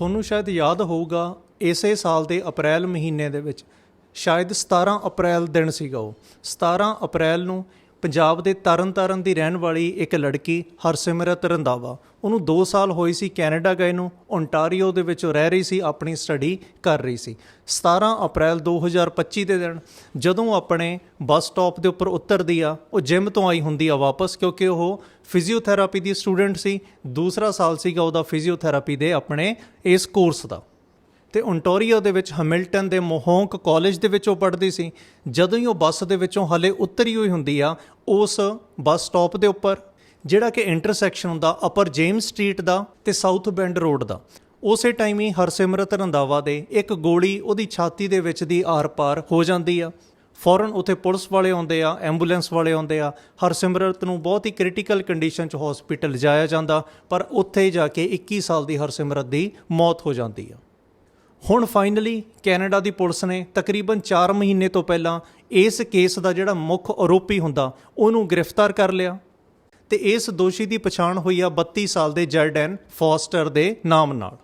ਤੁਹਾਨੂੰ ਸ਼ਾਇਦ ਯਾਦ ਹੋਊਗਾ, ਇਸੇ ਸਾਲ ਦੇ ਅਪ੍ਰੈਲ ਮਹੀਨੇ ਦੇ ਵਿੱਚ, ਸ਼ਾਇਦ 17 ਅਪ੍ਰੈਲ ਦਿਨ ਸੀਗਾ ਉਹ। 17 ਅਪ੍ਰੈਲ ਨੂੰ ਪੰਜਾਬ ਦੇ ਤਰਨਤਾਰਨ ਦੀ ਰਹਿਣ ਵਾਲੀ ਇੱਕ ਲੜਕੀ ਹਰਸਿਮਰਤ ਰੰਧਾਵਾ। ਉਹਨੂੰ 2 ਸਾਲ ਹੋਈ ਸੀ ਕੈਨੇਡਾ ਗਏ ਨੂੰ ਓਨਟਾਰੀਓ ਦੇ ਵਿੱਚ ਉਹ ਰਹਿ ਰਹੀ ਸੀ, ਆਪਣੀ ਸਟੱਡੀ ਕਰ ਰਹੀ ਸੀ। 17 ਅਪ੍ਰੈਲ 2025 ਦੇ ਦਿਨ, ਜਦੋਂ ਆਪਣੇ ਬੱਸ ਸਟਾਪ ਦੇ ਉੱਪਰ ਉਤਰਦੀ ਆ, ਉਹ ਜਿਮ ਤੋਂ ਆਈ ਹੁੰਦੀ ਆ ਵਾਪਸ, ਕਿਉਂਕਿ ਉਹ ਫਿਜ਼ੀਓਥੈਰੇਪੀ ਦੀ ਸਟੂਡੈਂਟ ਸੀ। ਦੂਸਰਾ ਸਾਲ ਸੀਗਾ ਉਹਦਾ ਫਿਜ਼ੀਓਥੈਰੇਪੀ ਦੇ ਆਪਣੇ ਇਸ ਕੋਰਸ ਦਾ। ਤੇ ਓਨਟਾਰੀਓ ਦੇ ਵਿੱਚ ਹੈਮਿਲਟਨ ਦੇ ਮੋਹੋਂਕ ਕਾਲਜ ਦੇ ਵਿੱਚ ਉਹ ਪੜ੍ਹਦੀ ਸੀ। ਜਦੋਂ ਹੀ ਉਹ ਬੱਸ ਦੇ ਵਿੱਚੋਂ ਹਲੇ ਉਤਰੀ ਹੋਈ ਹੁੰਦੀ ਆ, ਉਸ ਬੱਸ ਸਟਾਪ ਦੇ ਉੱਪਰ, ਜਿਹੜਾ ਕਿ ਇੰਟਰਸੈਕਸ਼ਨ ਹੁੰਦਾ ਅਪਰ ਜੇਮਸ ਸਟਰੀਟ ਦਾ ਤੇ ਸਾਊਥ ਬੈਂਡ ਰੋਡ ਦਾ, ਉਸੇ ਟਾਈਮ ਹੀ ਹਰਸਿਮਰਤ ਰੰਧਾਵਾ ਦੇ ਇੱਕ ਗੋਲੀ ਉਹਦੀ ਛਾਤੀ ਦੇ ਵਿੱਚ ਦੀ ਆਰ-ਪਾਰ ਹੋ ਜਾਂਦੀ ਆ। ਫੌਰਨ ਉੱਥੇ ਪੁਲਿਸ ਵਾਲੇ ਆਉਂਦੇ ਆ, ਐਂਬੂਲੈਂਸ ਵਾਲੇ ਆਉਂਦੇ ਆ, ਹਰਸਿਮਰਤ ਨੂੰ ਬਹੁਤ ਹੀ ਕ੍ਰਿਟੀਕਲ ਕੰਡੀਸ਼ਨ 'ਚ ਹਸਪੀਟਲ ਲਿਜਾਇਆ ਜਾਂਦਾ, ਪਰ ਉੱਥੇ ਜਾ ਕੇ 21 ਸਾਲ ਦੀ ਹਰਸਿਮਰਤ ਦੀ ਮੌਤ ਹੋ ਜਾਂਦੀ ਆ। ਹੁਣ ਫਾਈਨਲੀ ਕੈਨੇਡਾ ਦੀ ਪੁਲਿਸ ਨੇ ਤਕਰੀਬਨ 4 ਮਹੀਨੇ ਤੋਂ ਪਹਿਲਾਂ ਇਸ ਕੇਸ ਦਾ ਜਿਹੜਾ ਮੁੱਖ ਆਰੋਪੀ ਹੁੰਦਾ, ਉਹਨੂੰ ਗ੍ਰਿਫਤਾਰ ਕਰ ਲਿਆ। ਤੇ ਇਸ ਦੋਸ਼ੀ ਦੀ ਪਛਾਣ ਹੋਈ ਆ 32 ਸਾਲ ਦੇ ਜਰਡਨ ਫੋਸਟਰ ਦੇ ਨਾਮ ਨਾਲ।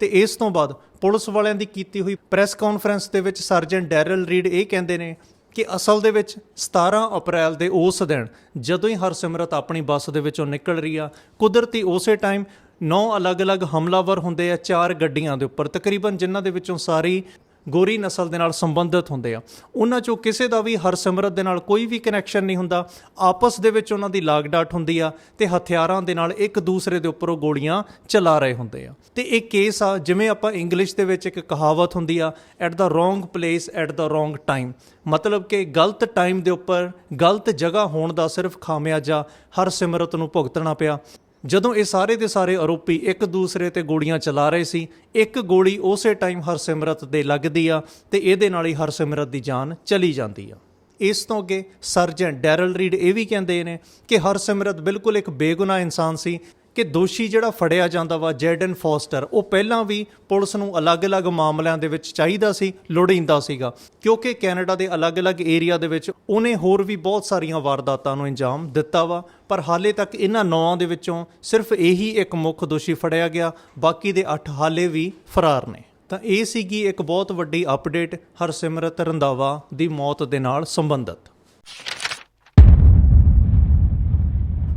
ਤੇ ਇਸ ਤੋਂ ਬਾਅਦ ਪੁਲਿਸ ਵਾਲਿਆਂ ਦੀ ਕੀਤੀ ਹੋਈ ਪ੍ਰੈਸ ਕਾਨਫਰੰਸ ਦੇ ਵਿੱਚ ਸਰਜਨ ਡੈਰਲ ਰੀਡ ਇਹ ਕਹਿੰਦੇ ਨੇ ਕਿ ਅਸਲ ਦੇ ਵਿੱਚ 17 ਅਪ੍ਰੈਲ ਦੇ ਉਸ ਦਿਨ ਜਦੋਂ ਹੀ ਹਰਸਿਮਰਤ ਆਪਣੀ ਬੱਸ ਦੇ ਵਿੱਚੋਂ ਨਿਕਲ ਰਹੀ ਆ, ਕੁਦਰਤੀ ਉਸੇ ਟਾਈਮ ਨੌ ਅਲੱਗ-ਅਲੱਗ ਹਮਲਾਵਰ ਹੁੰਦੇ ਆ ਚਾਰ ਗੱਡੀਆਂ ਦੇ ਉੱਪਰ। ਤਕਰੀਬਨ ਜਿਨ੍ਹਾਂ ਦੇ ਵਿੱਚੋਂ ਸਾਰੀ ਗੋਰੀ ਨਸਲ ਦੇ ਨਾਲ ਸੰਬੰਧਿਤ ਹੁੰਦੇ ਆ। ਉਹਨਾਂ ਚੋਂ ਕਿਸੇ ਦਾ ਵੀ ਹਰਸਿਮਰਤ ਦੇ ਨਾਲ ਕੋਈ ਵੀ ਕਨੈਕਸ਼ਨ ਨਹੀਂ ਹੁੰਦਾ। ਆਪਸ ਦੇ ਵਿੱਚ ਉਹਨਾਂ ਦੀ ਲਾਗਡਾਟ ਹੁੰਦੀ ਆ ਤੇ ਹਥਿਆਰਾਂ ਦੇ ਨਾਲ ਇੱਕ ਦੂਸਰੇ ਦੇ ਉੱਪਰ ਉਹ ਗੋਲੀਆਂ ਚਲਾ ਰਹੇ ਹੁੰਦੇ ਆ। ਤੇ ਇਹ ਕੇਸ ਆ, ਜਿਵੇਂ ਆਪਾਂ ਇੰਗਲਿਸ਼ ਦੇ ਵਿੱਚ ਇੱਕ ਕਹਾਵਤ ਹੁੰਦੀ ਆ at the wrong place at the wrong time ਮਤਲਬ ਕਿ ਗਲਤ ਟਾਈਮ ਦੇ ਉੱਪਰ, ਗਲਤ ਜਗ੍ਹਾ ਹੋਣ ਦਾ ਸਿਰਫ ਖਾਮਿਆਜਾ ਹਰਸਿਮਰਤ ਨੂੰ ਭੁਗਤਣਾ ਪਿਆ। ਜਦੋਂ ਇਹ ਸਾਰੇ ਦੇ ਸਾਰੇ ਆਰੋਪੀ ਇੱਕ ਦੂਸਰੇ ਤੇ ਗੋਲੀਆਂ ਚਲਾ ਰਹੇ ਸੀ, ਇੱਕ ਗੋਲੀ ਉਸੇ ਟਾਈਮ ਹਰਸਿਮਰਤ ਦੇ ਲੱਗਦੀ ਆ ਤੇ ਇਹਦੇ ਨਾਲ ਹੀ ਹਰਸਿਮਰਤ ਦੀ ਜਾਨ ਚਲੀ ਜਾਂਦੀ ਆ। ਇਸ ਤੋਂ ਅੱਗੇ ਸਰਜਨ ਡੈਰਲ ਰੀਡ ਇਹ ਵੀ ਕਹਿੰਦੇ ਨੇ ਕਿ ਹਰਸਿਮਰਤ ਬਿਲਕੁਲ ਇੱਕ ਬੇਗੁਨਾਹ ਇਨਸਾਨ ਸੀ ਕਿ ਦੋਸ਼ੀ ਜਿਹੜਾ ਫੜਿਆ ਜਾਂਦਾ ਵਾ, ਜੈਡਨ ਫੋਸਟਰ, ਉਹ ਪਹਿਲਾਂ ਵੀ ਪੁਲਿਸ ਨੂੰ ਅਲੱਗ-ਅਲੱਗ ਮਾਮਲਿਆਂ ਦੇ ਵਿੱਚ ਚਾਹੀਦਾ ਸੀ, ਲੋੜੀਂਦਾ ਸੀਗਾ। ਕਿਉਂਕਿ ਕੈਨੇਡਾ ਦੇ ਅਲੱਗ-ਅਲੱਗ ਏਰੀਆ ਦੇ ਵਿੱਚ ਉਹਨੇ ਹੋਰ ਵੀ ਬਹੁਤ ਸਾਰੀਆਂ ਵਾਰਦਾਤਾਂ ਨੂੰ ਅੰਜਾਮ ਦਿੱਤਾ ਵਾ, ਪਰ ਹਾਲੇ ਤੱਕ ਇਹਨਾਂ ਨੌਆਂ ਦੇ ਵਿੱਚੋਂ ਸਿਰਫ ਇਹੀ ਇੱਕ ਮੁੱਖ ਦੋਸ਼ੀ ਫੜਿਆ ਗਿਆ, ਬਾਕੀ ਦੇ 8 ਹਾਲੇ ਵੀ ਫਰਾਰ ਨੇ। ਤਾਂ ਇਹ ਸੀਗੀ ਇੱਕ ਬਹੁਤ ਵੱਡੀ ਅਪਡੇਟ ਹਰਸਿਮਰਤ ਰੰਧਾਵਾ ਦੀ ਮੌਤ ਦੇ ਨਾਲ ਸੰਬੰਧਿਤ।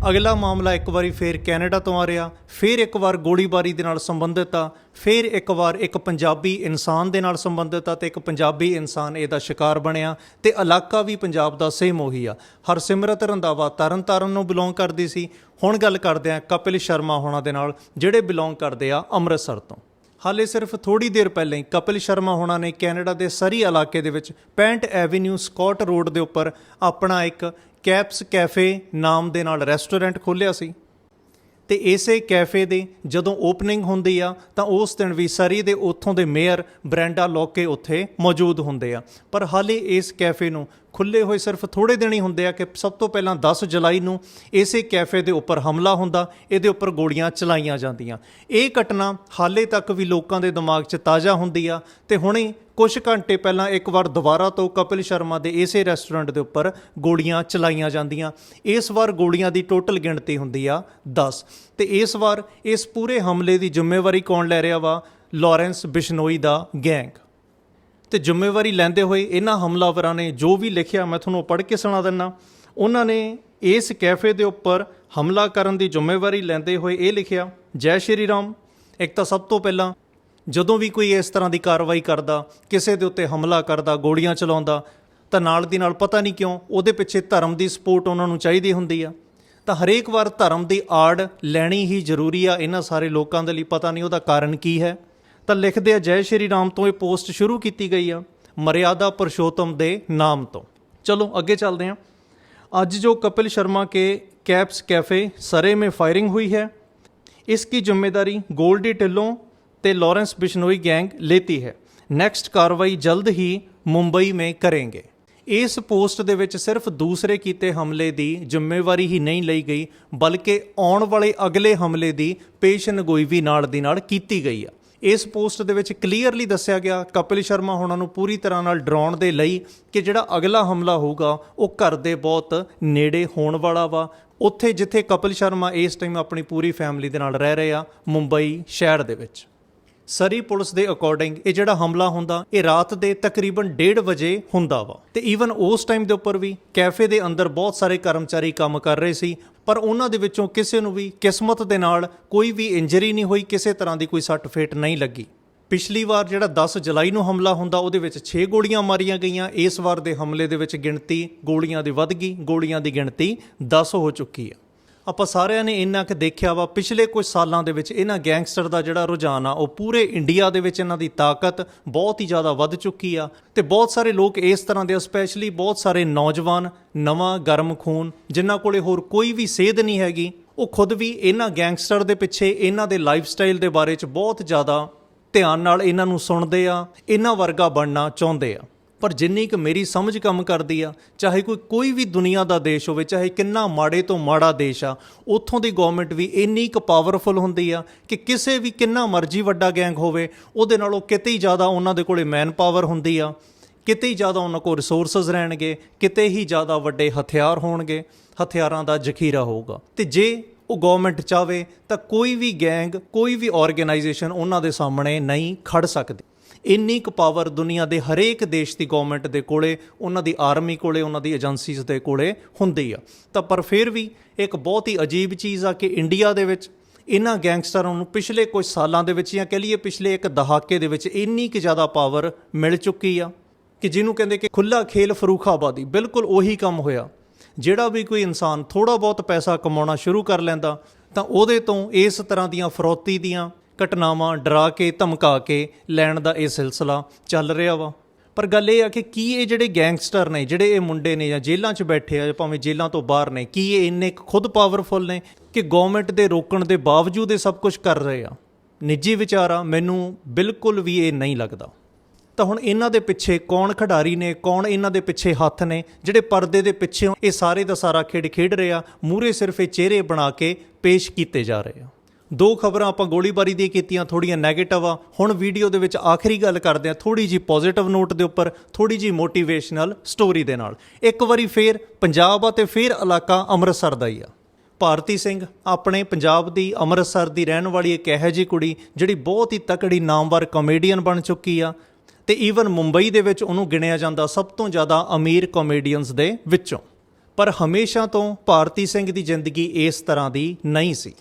ਅਗਲਾ ਮਾਮਲਾ ਇੱਕ ਵਾਰੀ ਫੇਰ ਕੈਨੇਡਾ ਤੋਂ ਆ ਰਿਹਾ, ਫੇਰ ਇੱਕ ਵਾਰ ਗੋਲੀਬਾਰੀ ਦੇ ਨਾਲ ਸੰਬੰਧਿਤ ਆ, ਫੇਰ ਇੱਕ ਵਾਰ ਇੱਕ ਪੰਜਾਬੀ ਇਨਸਾਨ ਦੇ ਨਾਲ ਸੰਬੰਧਿਤ ਆ ਤੇ ਇੱਕ ਪੰਜਾਬੀ ਇਨਸਾਨ ਇਹਦਾ ਸ਼ਿਕਾਰ ਬਣਿਆ ਤੇ ਇਲਾਕਾ ਵੀ ਪੰਜਾਬ ਦਾ ਸੇਮ ਉਹੀ ਆ। ਹਰਸਿਮਰਤ ਰੰਧਾਵਾ ਤਰਨਤਾਰਨ ਨੂੰ ਬਿਲੋਂਗ ਕਰਦੀ ਸੀ। ਹੁਣ ਗੱਲ ਕਰਦੇ ਆ ਕਪਿਲ ਸ਼ਰਮਾ ਹੋਣਾ ਦੇ ਨਾਲ, ਜਿਹੜੇ ਬਿਲੋਂਗ ਕਰਦੇ ਆ ਅੰਮ੍ਰਿਤਸਰ ਤੋਂ। ਹਾਲੇ ਸਿਰਫ ਥੋੜੀ ਦੇਰ ਪਹਿਲਾਂ ਹੀ ਕਪਿਲ ਸ਼ਰਮਾ ਹੋਣਾ ਨੇ ਕੈਨੇਡਾ ਦੇ ਸਰੀ ਇਲਾਕੇ ਦੇ ਵਿੱਚ ਪੈਂਟ ਐਵੇਨਿਊ ਸਕਾਟ ਰੋਡ ਦੇ ਉੱਪਰ ਆਪਣਾ ਇੱਕ ਕੈਪਸ ਕੈਫੇ ਨਾਮ ਦੇ ਨਾਲ ਰੈਸਟੋਰੈਂਟ ਖੋਲ੍ਹਿਆ ਸੀ। ਤੇ ਇਸੇ ਕੈਫੇ ਦੇ ਜਦੋਂ ਓਪਨਿੰਗ ਹੁੰਦੀ ਆ, ਤਾਂ ਉਸ ਦਿਨ ਵੀ ਸਰੀ ਦੇ ਉੱਥੋਂ ਦੇ ਮੇਅਰ ਬ੍ਰੈਂਡਾ ਲੋਕੇ ਉੱਥੇ ਮੌਜੂਦ ਹੁੰਦੇ ਆ। ਪਰ ਹਾਲੇ ਇਸ ਕੈਫੇ ਨੂੰ ਖੁੱਲੇ ਹੋਏ ਸਿਰਫ ਥੋੜੇ ਦਿਨ ਹੀ ਹੁੰਦੇ ਆ ਕਿ ਸਭ ਤੋਂ ਪਹਿਲਾਂ 10 ਜੁਲਾਈ ਨੂੰ ਇਸੇ ਕੈਫੇ ਦੇ ਉੱਪਰ ਹਮਲਾ ਹੁੰਦਾ, ਇਹਦੇ ਉੱਪਰ ਗੋਲੀਆਂ ਚਲਾਈਆਂ ਜਾਂਦੀਆਂ। ਇਹ ਘਟਨਾ ਹਾਲੇ ਤੱਕ ਵੀ ਲੋਕਾਂ ਦੇ ਦਿਮਾਗ 'ਚ ਤਾਜ਼ਾ ਹੁੰਦੀ ਆ ਤੇ ਹੁਣੇ ਕੁਝ ਘੰਟੇ ਪਹਿਲਾਂ ਇੱਕ ਵਾਰ ਦੁਬਾਰਾ ਤੋਂ ਕਪਿਲ ਸ਼ਰਮਾ ਦੇ ਇਸੇ ਰੈਸਟੋਰੈਂਟ ਦੇ ਉੱਪਰ ਗੋਲੀਆਂ ਚਲਾਈਆਂ ਜਾਂਦੀਆਂ। ਇਸ ਵਾਰ ਗੋਲੀਆਂ ਦੀ ਟੋਟਲ ਗਿਣਤੀ ਹੁੰਦੀ ਆ 10 ਤੇ ਇਸ ਵਾਰ ਇਸ ਪੂਰੇ ਹਮਲੇ ਦੀ ਜ਼ਿੰਮੇਵਾਰੀ ਕੌਣ ਲੈ ਰਿਹਾ ਵਾ? ਲਾਰੈਂਸ ਬਿਸ਼ਨੋਈ ਦਾ ਗੈਂਗ। ਤੇ ਜ਼ਿੰਮੇਵਾਰੀ ਲੈਂਦੇ ਹੋਏ ਇਹਨਾਂ ਹਮਲਾਵਰਾਂ ਨੇ ਜੋ ਵੀ ਲਿਖਿਆ, ਮੈਂ ਤੁਹਾਨੂੰ ਪੜ੍ਹ ਕੇ ਸੁਣਾ ਦਿੰਨਾ। ਉਹਨਾਂ ਨੇ ਇਸ ਕੈਫੇ ਦੇ ਉੱਪਰ ਹਮਲਾ ਕਰਨ ਦੀ ਜ਼ਿੰਮੇਵਾਰੀ ਲੈਂਦੇ ਹੋਏ ਇਹ ਲਿਖਿਆ, ਜੈ ਸ਼੍ਰੀ ਰਾਮ। ਇੱਕ ਤਾਂ ਸਭ ਤੋਂ ਪਹਿਲਾਂ ਜਦੋਂ ਵੀ ਕੋਈ ਇਸ ਤਰ੍ਹਾਂ ਦੀ ਕਾਰਵਾਈ ਕਰਦਾ ਕਿਸੇ ਦੇ ਉੱਤੇ ਹਮਲਾ ਕਰਦਾ ਗੋਲੀਆਂ ਚਲਾਉਂਦਾ ਤਾਂ ਨਾਲ ਦੀ ਨਾਲ ਪਤਾ ਨਹੀਂ ਕਿਉਂ ਉਹਦੇ ਪਿੱਛੇ ਧਰਮ ਦੀ ਸਪੋਰਟ ਉਹਨਾਂ ਨੂੰ ਚਾਹੀਦੀ ਹੁੰਦੀ ਆ ਤਾਂ ਹਰੇਕ ਵਾਰ ਧਰਮ ਦੀ ਆੜ ਲੈਣੀ ਹੀ ਜ਼ਰੂਰੀ ਆ ਇਹਨਾਂ ਸਾਰੇ ਲੋਕਾਂ ਦੇ ਲਈ ਪਤਾ ਨਹੀਂ ਉਹਦਾ ਕਾਰਨ ਕੀ ਹੈ ਤਾਂ ਲਿਖਦੇ ਆ ਜੈ ਸ਼੍ਰੀ ਰਾਮ ਤੋਂ ਇਹ ਪੋਸਟ ਸ਼ੁਰੂ ਕੀਤੀ ਗਈ ਆ ਮਰਿਆਦਾ ਪੁਰਸ਼ੋਤਮ ਦੇ ਨਾਮ ਤੋਂ ਚਲੋ ਅੱਗੇ ਚੱਲਦੇ ਹਾਂ ਅੱਜ जो कपिल शर्मा के कैप्स कैफ़े सरे में फायरिंग हुई है इसकी जिम्मेदारी गोल्डी टिल्लों ਤੇ ਲਾਰੈਂਸ ਬਿਸ਼ਨੋਈ ਗੈਂਗ लेती है ਨੈਕਸਟ ਕਾਰਵਾਈ ਜਲਦ ਹੀ ਮੁੰਬਈ में करेंगे ਇਸ ਪੋਸਟ ਦੇ ਵਿੱਚ ਸਿਰਫ ਦੂਸਰੇ ਕੀਤੇ ਹਮਲੇ ਦੀ ਜ਼ਿੰਮੇਵਾਰੀ ਹੀ ਨਹੀਂ ਲਈ ਗਈ ਬਲਕਿ ਆਉਣ ਵਾਲੇ ਅਗਲੇ ਹਮਲੇ ਦੀ ਪੇਸ਼ਨਗੋਈ ਵੀ ਨਾਲ ਦੀ ਨਾਲ ਕੀਤੀ ਗਈ ਆ ਇਸ ਪੋਸਟ ਦੇ ਵਿੱਚ ਕਲੀਅਰਲੀ ਦੱਸਿਆ ਗਿਆ ਕਪਿਲ ਸ਼ਰਮਾ ਹੋਣਾ ਨੂੰ ਪੂਰੀ ਤਰ੍ਹਾਂ ਨਾਲ ਡਰਾਉਣ ਦੇ ਲਈ ਕਿ ਜਿਹੜਾ ਅਗਲਾ ਹਮਲਾ ਹੋਊਗਾ ਉਹ ਘਰ ਦੇ ਬਹੁਤ ਨੇੜੇ ਹੋਣ ਵਾਲਾ ਵਾ ਉੱਥੇ ਜਿੱਥੇ ਕਪਿਲ ਸ਼ਰਮਾ ਇਸ ਟਾਈਮ ਆਪਣੀ ਪੂਰੀ ਫੈਮਿਲੀ ਦੇ ਨਾਲ ਰਹਿ ਰਹੇ ਆ ਮੁੰਬਈ ਸ਼ਹਿਰ ਦੇ ਵਿੱਚ ਸਰੀ ਪੁਲਿਸ ਦੇ ਅਕੋਰਡਿੰਗ ਇਹ ਜਿਹੜਾ ਹਮਲਾ ਹੁੰਦਾ, ਇਹ ਰਾਤ ਦੇ ਤਕਰੀਬਨ 1:30 ਵਜੇ ਹੁੰਦਾ ਵਾ। ਤੇ ਈਵਨ ਉਸ ਟਾਈਮ ਦੇ ਉੱਪਰ ਵੀ ਕੈਫੇ ਦੇ ਅੰਦਰ ਬਹੁਤ ਸਾਰੇ ਕਰਮਚਾਰੀ ਕੰਮ ਕਰ ਰਹੇ ਸੀ, ਪਰ ਉਹਨਾਂ ਦੇ ਵਿੱਚੋਂ ਕਿਸੇ ਨੂੰ ਵੀ ਕਿਸਮਤ ਦੇ ਨਾਲ ਕੋਈ ਵੀ ਇੰਜਰੀ ਨਹੀਂ ਹੋਈ, ਕਿਸੇ ਤਰ੍ਹਾਂ ਦੀ ਕੋਈ ਸੱਟ ਫੇਟ ਨਹੀਂ ਲੱਗੀ। ਪਿਛਲੀ ਵਾਰ ਜਿਹੜਾ 10 ਜੁਲਾਈ ਨੂੰ ਹਮਲਾ ਹੁੰਦਾ, ਉਹਦੇ ਵਿੱਚ 6 ਗੋਲੀਆਂ ਮਾਰੀਆਂ ਗਈਆਂ। ਇਸ ਵਾਰ ਦੇ ਹਮਲੇ ਦੇ ਵਿੱਚ ਗਿਣਤੀ ਗੋਲੀਆਂ ਦੀ ਵੱਧ ਗਈ, ਗੋਲੀਆਂ ਦੀ ਗਿਣਤੀ 10 ਹੋ ਚੁੱਕੀ ਆ ਆਪਾਂ ਸਾਰਿਆਂ ਨੇ ਇੰਨਾ ਕਿ ਦੇਖਿਆ ਵਾ, ਪਿਛਲੇ ਕੁਝ ਸਾਲਾਂ ਦੇ ਵਿੱਚ ਇਹਨਾਂ ਗੈਂਗਸਟਰ ਦਾ ਜਿਹੜਾ ਰੁਝਾਨ ਆ, ਉਹ ਪੂਰੇ ਇੰਡੀਆ ਦੇ ਵਿੱਚ ਇਹਨਾਂ ਦੀ ਤਾਕਤ ਬਹੁਤ ਹੀ ਜ਼ਿਆਦਾ ਵੱਧ ਚੁੱਕੀ ਆ ਤੇ ਬਹੁਤ ਸਾਰੇ ਲੋਕ ਇਸ ਤਰ੍ਹਾਂ ਦੇ ਸਪੈਸ਼ਲੀ ਬਹੁਤ ਸਾਰੇ ਨੌਜਵਾਨ, ਨਵਾਂ ਗਰਮ ਖੂਨ, ਜਿਨ੍ਹਾਂ ਕੋਲੇ ਹੋਰ ਕੋਈ ਵੀ ਸੇਧ ਨਹੀਂ ਹੈਗੀ, ਉਹ ਖੁਦ ਵੀ ਇਹਨਾਂ ਗੈਂਗਸਟਰ ਦੇ ਪਿੱਛੇ, ਇਹਨਾਂ ਦੇ ਲਾਈਫ ਸਟਾਈਲ ਦੇ ਬਾਰੇ 'ਚ ਬਹੁਤ ਜ਼ਿਆਦਾ ਧਿਆਨ ਨਾਲ ਇਹਨਾਂ ਨੂੰ ਸੁਣਦੇ ਆ, ਇਹਨਾਂ ਵਰਗਾ ਬਣਨਾ ਚਾਹੁੰਦੇ ਆ। ਪਰ ਜਿੰਨੀ ਕੁ ਮੇਰੀ ਸਮਝ ਕੰਮ ਕਰਦੀ ਆ, ਚਾਹੇ ਕੋਈ ਕੋਈ ਵੀ ਦੁਨੀਆ ਦਾ ਦੇਸ਼ ਹੋਵੇ, ਚਾਹੇ ਕਿੰਨਾ ਮਾੜੇ ਤੋਂ ਮਾੜਾ ਦੇਸ਼ ਆ, ਉੱਥੋਂ ਦੀ ਗਵਰਨਮੈਂਟ ਵੀ ਇੰਨੀ ਕੁ ਪਾਵਰਫੁਲ ਹੁੰਦੀ ਆ ਕਿ ਕਿਸੇ ਵੀ ਕਿੰਨਾ ਮਰਜ਼ੀ ਵੱਡਾ ਗੈਂਗ ਹੋਵੇ, ਉਹਦੇ ਨਾਲੋਂ ਕਿਤੇ ਹੀ ਜ਼ਿਆਦਾ ਉਹਨਾਂ ਦੇ ਕੋਲੇ ਮੈਨ ਪਾਵਰ ਹੁੰਦੀ ਆ, ਕਿਤੇ ਹੀ ਜ਼ਿਆਦਾ ਉਹਨਾਂ ਕੋਲ ਰਿਸੋਰਸਸ ਰਹਿਣਗੇ, ਕਿਤੇ ਹੀ ਜ਼ਿਆਦਾ ਵੱਡੇ ਹਥਿਆਰ ਹੋਣਗੇ, ਹਥਿਆਰਾਂ ਦਾ ਜ਼ਖੀਰਾ ਹੋਊਗਾ। ਤੇ ਜੇ ਉਹ ਗਵਰਨਮੈਂਟ ਚਾਵੇ ਤਾਂ ਕੋਈ ਵੀ ਗੈਂਗ ਕੋਈ ਵੀ ਆਰਗੇਨਾਈਜੇਸ਼ਨ ਉਹਨਾਂ ਦੇ ਸਾਹਮਣੇ ਨਹੀਂ ਖੜ ਸਕਦੀ। ਇੰਨੀ ਕੁ ਪਾਵਰ ਦੁਨੀਆ ਦੇ ਹਰੇਕ ਦੇਸ਼ ਦੀ ਗਵਰਨਮੈਂਟ ਦੇ ਕੋਲੇ, ਉਹਨਾਂ ਦੀ ਆਰਮੀ ਕੋਲੇ, ਉਹਨਾਂ ਦੀ ਏਜੰਸੀਜ਼ ਦੇ ਕੋਲੇ ਹੁੰਦੀ ਆ। ਤਾਂ ਪਰ ਫਿਰ ਵੀ ਇੱਕ ਬਹੁਤ ਹੀ ਅਜੀਬ ਚੀਜ਼ ਆ ਕਿ ਇੰਡੀਆ ਦੇ ਵਿੱਚ ਇਹਨਾਂ ਗੈਂਗਸਟਰਾਂ ਨੂੰ ਪਿਛਲੇ ਕੁਝ ਸਾਲਾਂ ਦੇ ਵਿੱਚ ਜਾਂ ਕਹ ਲਈਏ ਪਿਛਲੇ ਇੱਕ ਦਹਾਕੇ ਦੇ ਵਿੱਚ ਇੰਨੀ ਕੁ ਜ਼ਿਆਦਾ ਪਾਵਰ ਮਿਲ ਚੁੱਕੀ ਆ ਕਿ ਜਿਹਨੂੰ ਕਹਿੰਦੇ ਕਿ ਖੁੱਲਾ ਖੇਲ ਫਰੂਖਾਬਾਦੀ, ਬਿਲਕੁਲ ਉਹੀ ਕੰਮ ਹੋਇਆ। ਜਿਹੜਾ ਵੀ ਕੋਈ ਇਨਸਾਨ ਥੋੜਾ ਬਹੁਤ ਪੈਸਾ ਕਮਾਉਣਾ ਸ਼ੁਰੂ ਕਰ ਲੈਂਦਾ, ਤਾਂ ਉਹਦੇ ਤੋਂ ਇਸ ਤਰ੍ਹਾਂ ਦੀਆਂ ਫਰੋਤੀ ਦੀਆਂ ਘਟਨਾਵਾਂ ਡਰਾ ਕੇ, ਧਮਕਾ ਕੇ ਲੈਣ ਦਾ ਇਹ ਸਿਲਸਿਲਾ ਚੱਲ ਰਿਹਾ ਵਾ। ਪਰ ਗੱਲ ਇਹ ਆ ਕਿ ਕੀ ਇਹ ਜਿਹੜੇ ਗੈਂਗਸਟਰ ਨੇ, ਜਿਹੜੇ ਇਹ ਮੁੰਡੇ ਨੇ ਜਾਂ ਜੇਲ੍ਹਾਂ 'ਚ ਬੈਠੇ ਆ ਜਾਂ ਭਾਵੇਂ ਜੇਲ੍ਹਾਂ ਤੋਂ ਬਾਹਰ ਨੇ, ਕੀ ਇਹ ਇੰਨੇ ਖੁਦ ਪਾਵਰਫੁਲ ਨੇ ਕਿ ਗਵਰਨਮੈਂਟ ਦੇ ਰੋਕਣ ਦੇ ਬਾਵਜੂਦ ਇਹ ਸਭ ਕੁਝ ਕਰ ਰਹੇ ਆ? ਨਿੱਜੀ ਵਿਚਾਰਾ ਮੈਨੂੰ ਬਿਲਕੁਲ ਵੀ ਇਹ ਨਹੀਂ ਲੱਗਦਾ। ਤਾਂ ਹੁਣ ਇਹਨਾਂ ਦੇ ਪਿੱਛੇ ਕੌਣ ਖਿਡਾਰੀ ਨੇ, ਕੌਣ ਇਹਨਾਂ ਦੇ ਪਿੱਛੇ ਹੱਥ ਨੇ, ਜਿਹੜੇ ਪਰਦੇ ਦੇ ਪਿੱਛੇ ਇਹ ਸਾਰੇ ਦਾ ਸਾਰਾ ਖੇਡ ਖੇਡ ਰਹੇ ਆ ਮੂਰੇ ਸਿਰਫ ਇਹ ਚਿਹਰੇ ਬਣਾ ਕੇ ਪੇਸ਼ ਕੀਤੇ ਜਾ ਰਹੇ ਆ। ਦੋ ਖਬਰਾਂ ਆਪਾਂ ਗੋਲੀਬਾਰੀ ਦੀਆਂ ਕੀਤੀਆਂ ਥੋੜੀਆਂ 네ਗੇਟਿਵ ਆ। ਹੁਣ ਵੀਡੀਓ ਦੇ ਵਿੱਚ ਆਖਰੀ ਗੱਲ ਕਰਦੇ ਆ ਥੋੜੀ ਜੀ ਪੋਜ਼ਿਟਿਵ ਨੋਟ ਦੇ ਉੱਪਰ ਥੋੜੀ ਜੀ ਮੋਟੀਵੇਸ਼ਨਲ ਸਟੋਰੀ ਦੇ ਨਾਲ। ਇੱਕ ਵਾਰੀ ਫੇਰ ਪੰਜਾਬ ਆ ਤੇ ਫੇਰ ਇਲਾਕਾ ਅੰਮ੍ਰਿਤਸਰ ਦਾ ਹੀ ਆ। ਭਾਰਤੀ ਸਿੰਘ ਆਪਣੇ ਪੰਜਾਬ ਦੀ ਅੰਮ੍ਰਿਤਸਰ ਦੀ ਰਹਿਣ ਵਾਲੀ ਇੱਕ ਇਹੋ ਜਿਹੀ ਕੁੜੀ, ਜਿਹੜੀ ਬਹੁਤ ਹੀ ਤਕੜੀ ਨਾਮਵਰ ਕਾਮੇਡੀਅਨ ਬਣ ਚੁੱਕੀ ਆ ਤੇ ਈਵਨ ਮੁੰਬਈ ਦੇ ਵਿੱਚ ਉਹਨੂੰ ਗਿਣਿਆ ਜਾਂਦਾ ਸਭ ਤੋਂ ਜ਼ਿਆਦਾ ਅਮੀਰ ਕਾਮੇਡੀਅਨਸ ਦੇ ਵਿੱਚੋਂ। ਪਰ ਹਮੇਸ਼ਾ ਤੋਂ ਭਾਰਤੀ ਸਿੰਘ ਦੀ ਜ਼ਿੰਦਗੀ ਇਸ ਤਰ੍ਹਾਂ ਦੀ ਨਹੀਂ ਸੀ।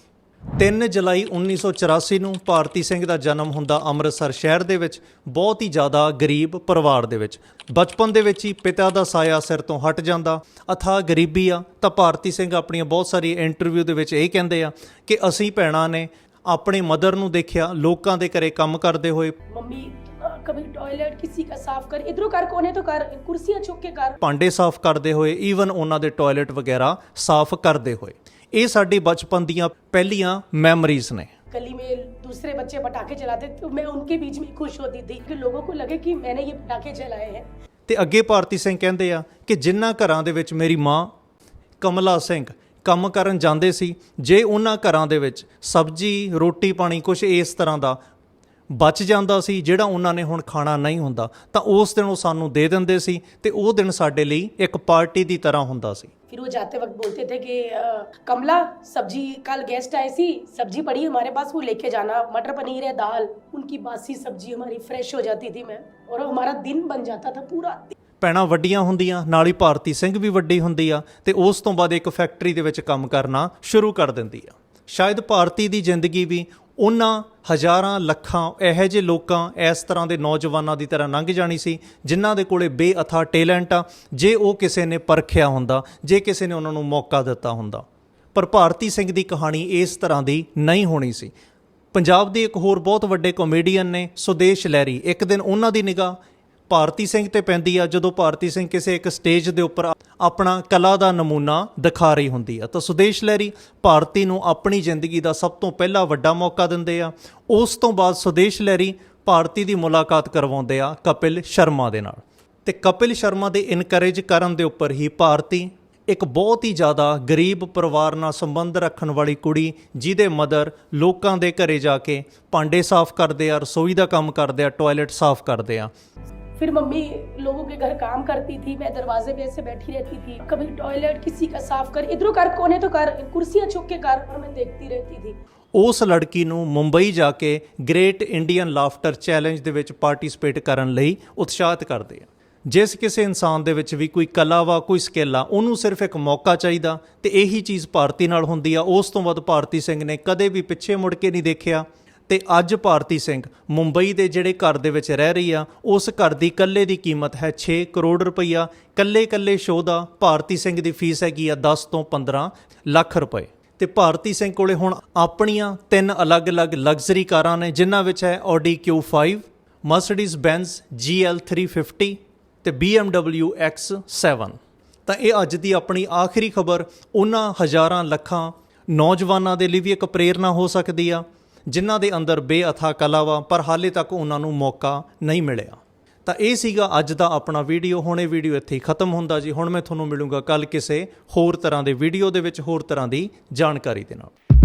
3 ਜੁਲਾਈ 1984 ਨੂੰ ਭਾਰਤੀ ਸਿੰਘ ਦਾ ਜਨਮ ਹੁੰਦਾ ਅੰਮ੍ਰਿਤਸਰ ਸ਼ਹਿਰ ਦੇ ਵਿੱਚ ਬਹੁਤ ਹੀ ਜ਼ਿਆਦਾ ਗਰੀਬ ਪਰਿਵਾਰ ਦੇ ਵਿੱਚ ਬਚਪਨ ਦੇ ਵਿੱਚ ਹੀ ਪਿਤਾ ਦਾ ਸਾਇਆ ਸਿਰ ਤੋਂ ਹਟ ਜਾਂਦਾ ਅਥਾ ਗਰੀਬੀ ਆ ਤਾਂ ਭਾਰਤੀ ਸਿੰਘ ਆਪਣੀਆਂ ਬਹੁਤ ਸਾਰੀ ਇੰਟਰਵਿਊ ਦੇ ਵਿੱਚ ਇਹ ਕਹਿੰਦੇ ਆ ਕਿ ਅਸੀਂ ਭੈਣਾਂ ਨੇ ਆਪਣੇ ਮਦਰ ਨੂੰ ਦੇਖਿਆ ਲੋਕਾਂ ਦੇ ਘਰੇ ਕੰਮ ਕਰਦੇ ਹੋਏ मम्मी अ, कभी टॉयलेट किसी का साफ कर इधरों कर कोने तो कर कुर्सियां चुक के कर ਭਾਂਡੇ ਸਾਫ਼ ਕਰਦੇ ਹੋਏ ਈਵਨ ਉਹਨਾਂ ਦੇ ਟਾਇਲਟ ਵਗੈਰਾ ਸਾਫ਼ ਕਰਦੇ ਹੋਏ ਇਹ ਸਾਡੀ ਬਚਪਨ ਦੀਆਂ ਪਹਿਲੀਆਂ ਮੈਮਰੀਜ਼ ਨੇ गली में दूसरे बच्चे पटाखे चलाते तो मैं उनके बीच में खुश होती थी कि लोगों को लगे कि मैंने ये पटाखे चलाए हैं ਤੇ ਅੱਗੇ ਭਾਰਤੀ ਸਿੰਘ ਕਹਿੰਦੇ ਆ ਕਿ ਜਿਨ੍ਹਾਂ ਘਰਾਂ ਦੇ ਵਿੱਚ ਮੇਰੀ ਮਾਂ ਕਮਲਾ ਸਿੰਘ ਕੰਮ ਕਰਨ ਜਾਂਦੇ ਸੀ ਜੇ ਉਹਨਾਂ ਘਰਾਂ ਦੇ ਵਿੱਚ ਸਬਜ਼ੀ ਰੋਟੀ ਪਾਣੀ ਕੁਝ ਇਸ ਤਰ੍ਹਾਂ ਦਾ ਬਚ ਜਾਂਦਾ ਸੀ ਜਿਹੜਾ ਉਹਨਾਂ ਨੇ ਹੁਣ ਖਾਣਾ ਨਹੀਂ ਹੁੰਦਾ ਤਾਂ ਉਸ ਦਿਨ ਉਹ ਸਾਨੂੰ ਦੇ ਦਿੰਦੇ ਸੀ ਤੇ ਉਹ ਦਿਨ ਸਾਡੇ ਲਈ ਇੱਕ ਪਾਰਟੀ ਦੀ ਤਰ੍ਹਾਂ ਹੁੰਦਾ ਸੀ फिर वो जाते वक्त बोलते थे कि अ, कमला सब्जी कल गेस्ट आए सी सब्जी पड़ी हमारे पास वो लेके जाना मटर पनीर है दाल उनकी बासी सब्जी हमारी फ्रेश हो जाती थी मैं और हमारा दिन बन जाता था पूरा दिन। ਭੈਣਾਂ ਵੱਡੀਆਂ ਹੁੰਦੀਆਂ ਨਾਲ ਹੀ ਭਾਰਤੀ ਸਿੰਘ ਵੀ ਵੱਡੀ ਹੁੰਦੀ ਆ ਤੇ ਉਸ ਤੋਂ ਬਾਅਦ ਇੱਕ ਫੈਕਟਰੀ ਦੇ ਵਿੱਚ ਕੰਮ ਕਰਨਾ ਸ਼ੁਰੂ ਕਰ ਦਿੰਦੀ ਆ ਸ਼ਾਇਦ ਭਾਰਤੀ ਦੀ ਜ਼ਿੰਦਗੀ ਵੀ ਉਹਨਾਂ ਹਜ਼ਾਰਾਂ ਲੱਖਾਂ ਇਹੋ ਜਿਹੇ ਲੋਕਾਂ ਇਸ ਤਰ੍ਹਾਂ ਦੇ ਨੌਜਵਾਨਾਂ ਦੀ ਤਰ੍ਹਾਂ ਲੰਘ ਜਾਣੀ ਸੀ, ਜਿਨ੍ਹਾਂ ਦੇ ਕੋਲੇ ਬੇਅਥਾ ਟੈਲੈਂਟ ਆ, ਜੇ ਉਹ ਕਿਸੇ ਨੇ ਪਰਖਿਆ ਹੁੰਦਾ, ਜੇ ਕਿਸੇ ਨੇ ਉਹਨਾਂ ਨੂੰ ਮੌਕਾ ਦਿੱਤਾ ਹੁੰਦਾ। ਪਰ ਭਾਰਤੀ ਸਿੰਘ ਦੀ ਕਹਾਣੀ ਇਸ ਤਰ੍ਹਾਂ ਦੀ ਨਹੀਂ ਹੋਣੀ ਸੀ। ਪੰਜਾਬ ਦੇ ਇੱਕ ਹੋਰ ਬਹੁਤ ਵੱਡੇ ਕਾਮੇਡੀਅਨ ਨੇ ਸੁਦੇਸ਼ ਲਹਿਰੀ। ਇੱਕ ਦਿਨ ਉਹਨਾਂ ਦੀ ਨਿਗਾਹ ਭਾਰਤੀ ਸਿੰਘ ਤੇ ਪੈਂਦੀ ਆ, ਜਦੋਂ ਭਾਰਤੀ ਸਿੰਘ ਕਿਸੇ ਇੱਕ ਸਟੇਜ ਦੇ ਉੱਪਰ ਆਪਣਾ ਕਲਾ ਦਾ ਨਮੂਨਾ ਦਿਖਾ ਰਹੀ ਹੁੰਦੀ ਆ। ਤਾਂ ਸੁਦੇਸ਼ ਲਹਿਰੀ ਭਾਰਤੀ ਨੂੰ ਆਪਣੀ ਜ਼ਿੰਦਗੀ ਦਾ ਸਭ ਤੋਂ ਪਹਿਲਾ ਵੱਡਾ ਮੌਕਾ ਦਿੰਦੇ ਆ। ਉਸ ਤੋਂ ਬਾਅਦ ਸੁਦੇਸ਼ ਲਹਿਰੀ ਭਾਰਤੀ ਦੀ ਮੁਲਾਕਾਤ ਕਰਵਾਉਂਦੇ ਆ ਕਪਿਲ ਸ਼ਰਮਾ ਦੇ ਨਾਲ। ਤੇ ਕਪਿਲ ਸ਼ਰਮਾ ਦੇ ਇਨਕਰੇਜ ਕਰਨ ਦੇ ਉੱਪਰ ਹੀ ਭਾਰਤੀ ਇੱਕ ਬਹੁਤ ਹੀ ਜ਼ਿਆਦਾ ਗਰੀਬ ਪਰਿਵਾਰ ਨਾਲ ਸੰਬੰਧ ਰੱਖਣ ਵਾਲੀ ਕੁੜੀ, ਜਿਹਦੇ ਮਦਰ ਲੋਕਾਂ ਦੇ ਘਰੇ ਜਾ ਕੇ ਭਾਂਡੇ ਸਾਫ਼ ਕਰਦੇ ਆ, ਰਸੋਈ ਦਾ ਕੰਮ ਕਰਦੇ ਆ ਟਾਇਲਟ ਸਾਫ਼ ਕਰਦੇ ਆ। फिर मम्मी लोगों के घर काम करती थी मैं दरवाजे पे ऐसे बैठी रहती थी कभी टॉयलेट किसी का साफ कर इधरों कर कोने तो कर कुर्सियां चुक के कर और मैं देखती रहती थी ਉਸ ਲੜਕੀ ਨੂੰ ਮੁੰਬਈ ਜਾ ਕੇ ਗ੍ਰੇਟ ਇੰਡੀਅਨ ਲਾਫਟਰ ਚੈਲੰਜ ਦੇ ਵਿੱਚ ਪਾਰਟਿਸਿਪੇਟ ਕਰਨ ਲਈ ਉਤਸ਼ਾਹਿਤ ਕਰਦੇ ਆ ਜਿਸ ਕਿਸੇ ਇਨਸਾਨ ਦੇ ਵਿੱਚ ਵੀ ਕੋਈ ਕਲਾ ਵਾ ਕੋਈ ਸਕਿੱਲ ਆ ਉਹਨੂੰ ਸਿਰਫ ਇੱਕ ਮੌਕਾ ਚਾਹੀਦਾ ਤੇ ਇਹੀ ਚੀਜ਼ ਭਾਰਤੀ ਨਾਲ ਹੁੰਦੀ ਆ ਉਸ ਤੋਂ ਬਾਅਦ ਭਾਰਤੀ ਸਿੰਘ ਨੇ ਕਦੇ ਵੀ ਪਿੱਛੇ ਮੁੜ ਕੇ ਨਹੀਂ ਦੇਖਿਆ ਤੇ ਅੱਜ ਭਾਰਤੀ ਸਿੰਘ ਮੁੰਬਈ ਦੇ ਜਿਹੜੇ ਘਰ ਦੇ ਵਿੱਚ ਰਹਿ ਰਹੀ ਆ, ਉਸ ਘਰ ਦੀ ਇਕੱਲੇ ਦੀ ਕੀਮਤ ਹੈ 6 ਕਰੋੜ ਰੁਪਈਆ। ਇਕੱਲੇ ਇਕੱਲੇ ਸ਼ੋਅ ਦਾ ਭਾਰਤੀ ਸਿੰਘ ਦੀ ਫੀਸ ਹੈਗੀ ਆ 10 ਤੋਂ 15 ਲੱਖ ਰੁਪਏ। ਤੇ ਭਾਰਤੀ ਸਿੰਘ ਕੋਲੇ ਹੁਣ ਆਪਣੀਆਂ ਤਿੰਨ ਅਲੱਗ-ਅਲੱਗ ਲਗਜ਼ਰੀ ਕਾਰਾਂ ਨੇ, ਜਿਨ੍ਹਾਂ ਵਿੱਚ ਹੈ Audi Q5 Mercedes Benz GL 350 ਤੇ BMW X7 ਤਾਂ ਇਹ ਅੱਜ ਦੀ ਆਪਣੀ ਆਖਰੀ ਖਬਰ, ਉਹਨਾਂ ਹਜ਼ਾਰਾਂ ਲੱਖਾਂ ਨੌਜਵਾਨਾਂ ਦੇ ਲਈ ਵੀ ਇੱਕ ਪ੍ਰੇਰਣਾ ਹੋ ਸਕਦੀ ਆ। ਜਿਨ੍ਹਾਂ ਦੇ ਅੰਦਰ ਬੇਅਥਾ ਕਲਾ ਵਾ ਪਰ ਹਾਲੇ ਤੱਕ ਉਹਨਾਂ ਨੂੰ ਮੌਕਾ ਨਹੀਂ ਮਿਲਿਆ। ਤਾਂ ਇਹ ਸੀਗਾ ਅੱਜ ਦਾ ਆਪਣਾ ਵੀਡੀਓ। ਹੁਣ ਇਹ ਵੀਡੀਓ ਇੱਥੇ ਹੀ ਖਤਮ ਹੁੰਦਾ ਜੀ। ਹੁਣ ਮੈਂ ਤੁਹਾਨੂੰ ਮਿਲੂੰਗਾ ਕੱਲ ਕਿਸੇ ਹੋਰ ਤਰ੍ਹਾਂ ਦੇ ਵੀਡੀਓ ਦੇ ਵਿੱਚ ਹੋਰ ਤਰ੍ਹਾਂ ਦੀ ਜਾਣਕਾਰੀ ਦੇ ਨਾਲ।